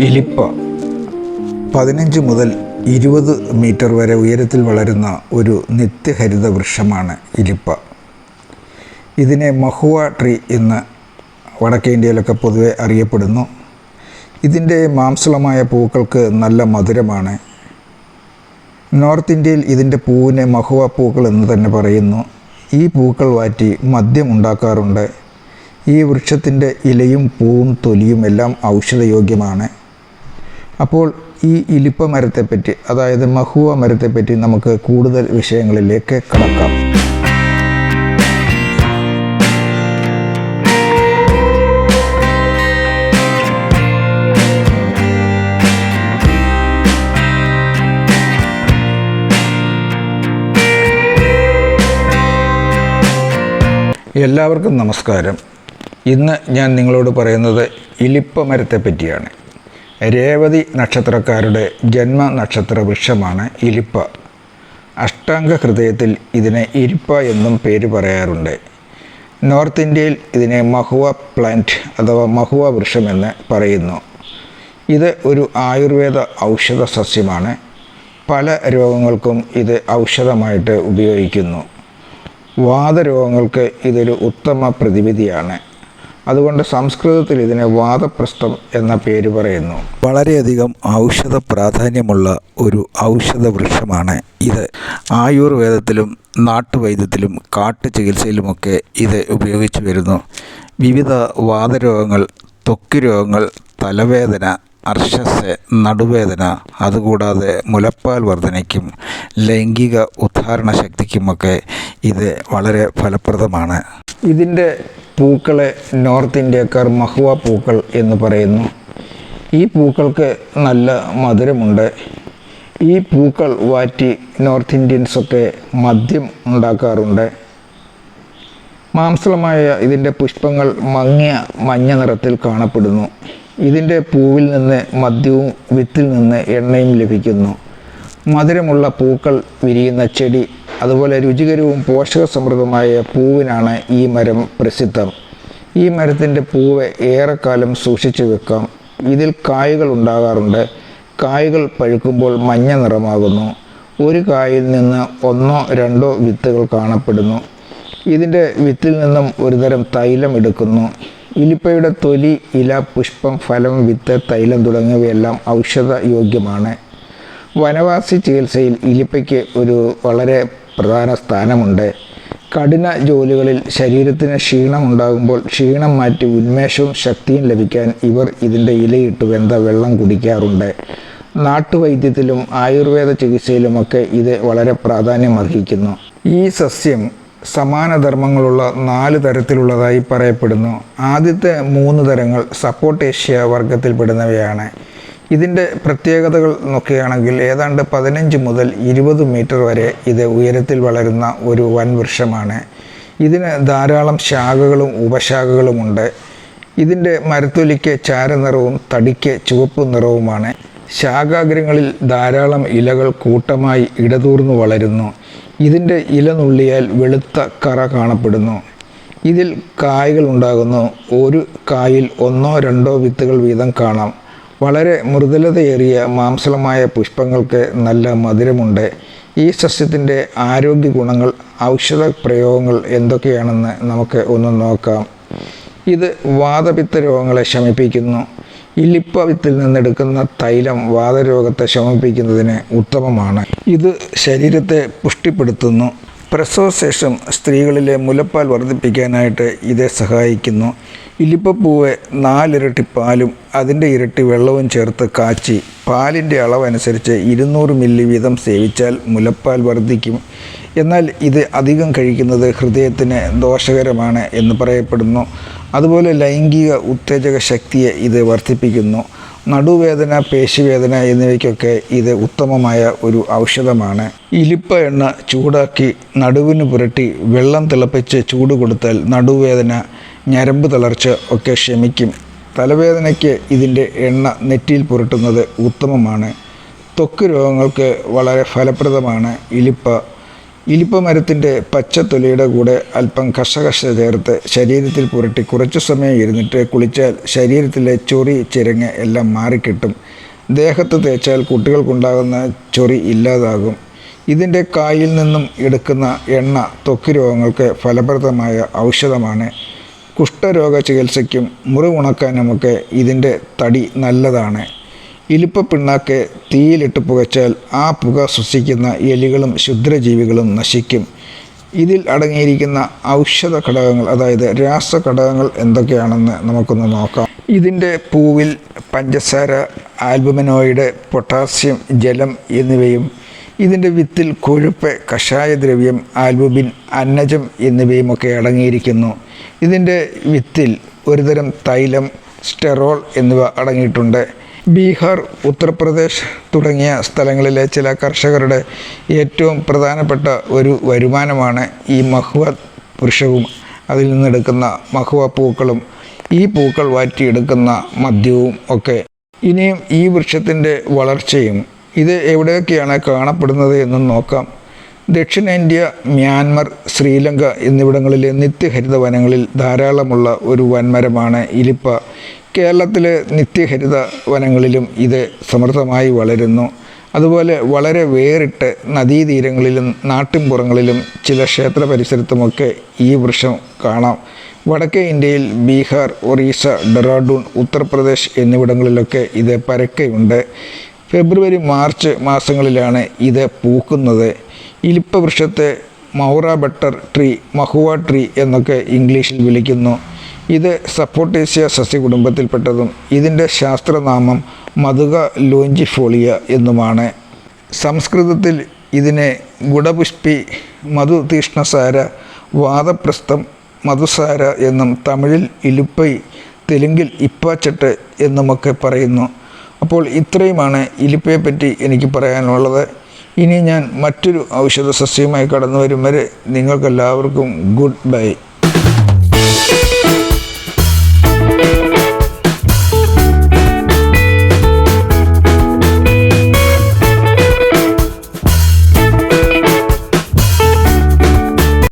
ഇലിപ്പ പതിനഞ്ച് മുതൽ ഇരുപത് മീറ്റർ വരെ ഉയരത്തിൽ വളരുന്ന ഒരു നിത്യഹരിത വൃക്ഷമാണ് ഇലിപ്പ ഇതിനെ മഹുവ ട്രീ എന്ന് വടക്കേ ഇന്ത്യയിലൊക്കെ പൊതുവെ അറിയപ്പെടുന്നു. ഇതിന്റെ മാംസളമായ പൂക്കൾക്ക് നല്ല മധുരമാണ്. നോർത്ത് ഇന്ത്യയിൽ ഇതിന്റെ പൂവിനെ മഹുവ പൂക്കൾ എന്ന് തന്നെ പറയുന്നു. ഈ പൂക്കൾ വാറ്റി മദ്യം ഉണ്ടാക്കാറുണ്ട്. ഈ വൃക്ഷത്തിന്റെ ഇലയും പൂവും തൊലിയും എല്ലാം ഔഷധയോഗ്യമാണ്. അപ്പോൾ ഈ ഇലിപ്പ മരത്തെപ്പറ്റി അതായത് മഹുവ മരത്തെപ്പറ്റി നമുക്ക് കൂടുതൽ വിഷയങ്ങളിലേക്ക് കടക്കാം. എല്ലാവർക്കും നമസ്കാരം. ഇന്ന് ഞാൻ നിങ്ങളോട് പറയുന്നത് ഇലിപ്പ മരത്തെ പറ്റിയാണ് രേവതി നക്ഷത്രക്കാരുടെ ജന്മ നക്ഷത്ര വൃക്ഷമാണ് ഇലിപ്പ അഷ്ടാംഗ ഹൃദയത്തിൽ ഇതിനെ ഇരിപ്പ എന്നും പേര് പറയാറുണ്ട്. നോർത്ത് ഇന്ത്യയിൽ ഇതിനെ മഹുവ പ്ലാന്റ് അഥവാ മഹുവ വൃക്ഷമെന്ന് പറയുന്നു. ഇത് ഒരു ആയുർവേദ ഔഷധ സസ്യമാണ്. പല രോഗങ്ങൾക്കും ഇത് ഔഷധമായിട്ട് ഉപയോഗിക്കുന്നു. വാതരോഗങ്ങൾക്ക് ഇതൊരു ഉത്തമ പ്രതിവിധിയാണ്. അതുകൊണ്ട് സംസ്കൃതത്തിൽ ഇതിനെ വാദപ്രസ്ഥം എന്ന പേര് പറയുന്നു. വളരെയധികം ഔഷധ പ്രാധാന്യമുള്ള ഒരു ഔഷധ വൃക്ഷമാണ് ഇത്. ആയുർവേദത്തിലും നാട്ടുവൈദ്യത്തിലും കാട്ടു ചികിത്സയിലുമൊക്കെ ഇത് ഉപയോഗിച്ചു വരുന്നു. വിവിധ വാതരോഗങ്ങൾ ത്വക്ക് രോഗങ്ങൾ തലവേദന അർശസ് നടുവേദന അതുകൂടാതെ മുലപ്പാൽ വർധനയ്ക്കും ലൈംഗിക ഉദ്ധാരണ ശക്തിക്കുമൊക്കെ ഇത് വളരെ ഫലപ്രദമാണ്. ഇതിന്റെ പൂക്കളെ നോർത്ത് ഇന്ത്യക്കാർ മഹുവ പൂക്കൾ എന്ന് പറയുന്നു. ഈ പൂക്കൾക്ക് നല്ല മധുരമുണ്ട്. ഈ പൂക്കൾ വാറ്റി നോർത്ത് ഇന്ത്യൻസൊക്കെ മദ്യം ഉണ്ടാക്കാറുണ്ട്. മാംസളമായ ഇതിന്റെ പുഷ്പങ്ങൾ മങ്ങിയ മഞ്ഞ നിറത്തിൽ കാണപ്പെടുന്നു. ഇതിന്റെ പൂവിൽ നിന്ന് മദ്യവും വിത്തിൽ നിന്ന് എണ്ണയും ലഭിക്കുന്നു. മധുരമുള്ള പൂക്കൾ വിരിയുന്ന ചെടി അതുപോലെ രുചികരവും പോഷകസമൃദ്ധമായ പൂവിനാണ് ഈ മരം പ്രസിദ്ധം. ഈ മരത്തിന്റെ പൂവ് ഏറെക്കാലം സൂക്ഷിച്ചു വെക്കാം. ഇതിൽ കായ്കൾ ഉണ്ടാകാറുണ്ട്. കായ്കൾ പഴുക്കുമ്പോൾ മഞ്ഞ നിറമാകുന്നു. ഒരു കായിൽ നിന്ന് ഒന്നോ രണ്ടോ വിത്തുകൾ കാണപ്പെടുന്നു. ഇതിന്റെ വിത്തിൽ നിന്നും ഒരുതരം തൈലം എടുക്കുന്നു. ഇലിപ്പയുടെ തൊലി ഇല പുഷ്പം ഫലം വിത്ത് തൈലം തുടങ്ങിയവയെല്ലാം ഔഷധ യോഗ്യമാണ് വനവാസി ചികിത്സയിൽ ഇലിപ്പയ്ക്ക് ഒരു വളരെ പ്രധാന സ്ഥാനമുണ്ട്. കഠിന ജോലികളിൽ ശരീരത്തിന് ക്ഷീണം ഉണ്ടാകുമ്പോൾ ക്ഷീണം മാറ്റി ഉന്മേഷവും ശക്തിയും ലഭിക്കാൻ ഇവർ ഇതിന്റെ ഇലയിട്ട് വെന്ത വെള്ളം കുടിക്കാറുണ്ട്. നാട്ടുവൈദ്യത്തിലും ആയുർവേദ ചികിത്സയിലുമൊക്കെ ഇത് വളരെ പ്രാധാന്യം അർഹിക്കുന്നു. ഈ സസ്യം സമാന ധർമ്മങ്ങളുള്ള നാല് തരത്തിലുള്ളതായി പറയപ്പെടുന്നു. ആദ്യത്തെ മൂന്ന് തരങ്ങൾ സപ്പോർട്ടേഷ്യ വർഗത്തിൽപ്പെടുന്നവയാണ് ഇതിന്റെ പ്രത്യേകതകൾ നോക്കുകയാണെങ്കിൽ ഏതാണ്ട് പതിനഞ്ച് മുതൽ ഇരുപത് മീറ്റർ വരെ ഇത് ഉയരത്തിൽ വളരുന്ന ഒരു വൻ വൃക്ഷമാണ്. ഇതിന് ധാരാളം ശാഖകളും ഉപശാഖകളുമുണ്ട്. ഇതിന്റെ മരത്തൊലിക്ക് ചാരനിറവും തടിക്ക് ചുവപ്പ് നിറവുമാണ്. ശാഖാഗ്രങ്ങളിൽ ധാരാളം ഇലകൾ കൂട്ടമായി ഇടതൂർന്നു വളരുന്നു. ഇതിന്റെ ഇല നുള്ളിയാൽ വെളുത്ത കറ കാണപ്പെടുന്നു. ഇതിൽ കായകൾ ഉണ്ടാകുന്നു. ഒരു കായിൽ ഒന്നോ രണ്ടോ വിത്തുകൾ വീതം കാണാം. വളരെ മൃദുലതയേറിയ മാംസളമായ പുഷ്പങ്ങൾക്ക് നല്ല മധുരമുണ്ട്. ഈ സസ്യത്തിന്റെ ആരോഗ്യ ഗുണങ്ങൾ ഔഷധ പ്രയോഗങ്ങൾ എന്തൊക്കെയാണെന്ന് നമുക്ക് ഒന്ന് നോക്കാം. ഇത് വാതപിത്ത രോഗങ്ങളെ ശമിപ്പിക്കുന്നു. ഇലിപ്പ വിത്തിൽ നിന്നെടുക്കുന്ന തൈലം വാതരോഗത്തെ ശമിപ്പിക്കുന്നതിന് ഉത്തമമാണ്. ഇത് ശരീരത്തെ പുഷ്ടിപ്പെടുത്തുന്നു. പ്രസവശേഷം സ്ത്രീകളിലെ മുലപ്പാൽ വർദ്ധിപ്പിക്കാനായിട്ട് ഇത് സഹായിക്കുന്നു. ഇലിപ്പപ്പൂവ് നാലിരട്ടി പാലും അതിന്റെ ഇരട്ടി വെള്ളവും ചേർത്ത് കാച്ചി പാലിന്റെ അളവനുസരിച്ച് ഇരുന്നൂറ് മില്ലി വീതം സേവിച്ചാൽ മുലപ്പാൽ വർദ്ധിക്കും. എന്നാൽ ഇത് അധികം കഴിക്കുന്നത് ഹൃദയത്തിന് ദോഷകരമാണ് എന്ന് പറയപ്പെടുന്നു. അതുപോലെ ലൈംഗിക ഉത്തേജക ശക്തിയെ ഇത് വർദ്ധിപ്പിക്കുന്നു. നടുവേദന പേശിവേദന എന്നിവയ്ക്കൊക്കെ ഇത് ഉത്തമമായ ഒരു ഔഷധമാണ്. ഇലിപ്പ എണ്ണ ചൂടാക്കി നടുവിന് പുരട്ടി വെള്ളം തിളപ്പിച്ച് ചൂട് കൊടുത്താൽ നടുവേദന ഞരമ്പ് തളർച്ച ഒക്കെ ക്ഷമിക്കും. തലവേദനയ്ക്ക് ഇതിന്റെ എണ്ണ നെറ്റിയിൽ പുരട്ടുന്നത് ഉത്തമമാണ്. ത്വക്ക് രോഗങ്ങൾക്ക് വളരെ ഫലപ്രദമാണ് ഇലിപ്പ ഇലിപ്പ മരത്തിന്റെ പച്ചത്തൊലിയുടെ കൂടെ അല്പം കഷകഷ ചേർത്ത് ശരീരത്തിൽ പുരട്ടി കുറച്ചു സമയം ഇരുന്നിട്ട് കുളിച്ചാൽ ശരീരത്തിലെ ചൊറി ചിരങ്ങ് എല്ലാം മാറിക്കിട്ടും. ദേഹത്ത് തേച്ചാൽ കുട്ടികൾക്കുണ്ടാകുന്ന ചൊറി ഇല്ലാതാകും. ഇതിന്റെ കായിൽ നിന്നും എടുക്കുന്ന എണ്ണ ത്വക്ക് രോഗങ്ങൾക്ക് ഫലപ്രദമായ ഔഷധമാണ്. കുഷ്ഠരോഗ ചികിത്സയ്ക്കും മുറിവുണക്കാനുമൊക്കെ ഇതിന്റെ തടി നല്ലതാണ്. ഇലിപ്പ പിണ്ണാക്ക് തീയിലിട്ട് പുകച്ചാൽ ആ പുക ശ്വസിക്കുന്ന എലികളും ക്ഷുദ്രജീവികളും നശിക്കും. ഇതിൽ അടങ്ങിയിരിക്കുന്ന ഔഷധ ഘടകങ്ങൾ അതായത് രാസ ഘടകങ്ങൾ എന്തൊക്കെയാണെന്ന് നമുക്കൊന്ന് നോക്കാം. ഇതിന്റെ പൂവിൽ പഞ്ചസാര ആൽബുമിനോയിഡ് പൊട്ടാസ്യം ജലം എന്നിവയും ഇതിന്റെ വിത്തിൽ കൊഴുപ്പ് കഷായദ്രവ്യം ആൽബുബിൻ അന്നജം എന്നിവയുമൊക്കെ അടങ്ങിയിരിക്കുന്നു. ഇതിന്റെ വിത്തിൽ ഒരുതരം തൈലം സ്റ്റെറോൾ എന്നിവ അടങ്ങിയിട്ടുണ്ട്. ബീഹാർ ഉത്തർപ്രദേശ് തുടങ്ങിയ സ്ഥലങ്ങളിലെ ചില കർഷകരുടെ ഏറ്റവും പ്രധാനപ്പെട്ട ഒരു വരുമാനമാണ് ഈ മഹുവ വൃക്ഷവും. അതിൽ നിന്നെടുക്കുന്ന മഹുവ പൂക്കളും ഈ പൂക്കൾ വാറ്റിയെടുക്കുന്ന മദ്യവും ഒക്കെ. ഇനിയും ഈ വൃക്ഷത്തിന്റെ വളർച്ചയും ഇത് എവിടെയൊക്കെയാണ് കാണപ്പെടുന്നത് എന്നും നോക്കാം. ദക്ഷിണേന്ത്യ മ്യാൻമർ ശ്രീലങ്ക എന്നിവിടങ്ങളിലെ നിത്യഹരിത വനങ്ങളിൽ ധാരാളമുള്ള ഒരു വൻമരമാണ് ഇലിപ്പ. കേരളത്തിലെ നിത്യഹരിത വനങ്ങളിലും ഇത് സമൃദ്ധമായി വളരുന്നു. അതുപോലെ വളരെ വേറിട്ട് നദീതീരങ്ങളിലും നാട്ടിൻപുറങ്ങളിലും ചില ക്ഷേത്ര പരിസരത്തുമൊക്കെ ഈ വൃക്ഷം കാണാം. വടക്കേ ഇന്ത്യയിൽ ബീഹാർ ഒറീസ ഡെറാഡൂൺ ഉത്തർപ്രദേശ് എന്നിവിടങ്ങളിലൊക്കെ ഇത് പരക്കെയുണ്ട്. ഫെബ്രുവരി മാർച്ച് മാസങ്ങളിലാണ് ഇത് പൂക്കുന്നത്. ഇലിപ്പവൃക്ഷത്തെ mowra butter tree mahua tree എന്നൊക്കെ ഇംഗ്ലീഷിൽ വിളിക്കുന്നു. ഇത് സസ്യ സസ്യകുടുംബത്തിൽപ്പെട്ടതും ഇതിന്റെ ശാസ്ത്രനാമം മധുക ലോഞ്ചിഫോളിയ എന്നുമാണ്. സംസ്കൃതത്തിൽ ഇതിനെ ഗുഡപുഷ്പി മധുതീഷ്ണസാര വാദപ്രസ്ഥം മധുസാര എന്നും തമിഴിൽ ഇലുപ്പൈ തെലുങ്കിൽ ഇപ്പാച്ചട്ട് എന്നുമൊക്കെ പറയുന്നു. അപ്പോൾ ഇത്രയുമാണ് ഇലിപ്പയെപ്പറ്റി എനിക്ക് പറയാനുള്ളത്. ഇനി ഞാൻ മറ്റൊരു ഔഷധ സസ്യവുമായി കടന്നു വരും വരെ നിങ്ങൾക്കെല്ലാവർക്കും ഗുഡ് ബൈ.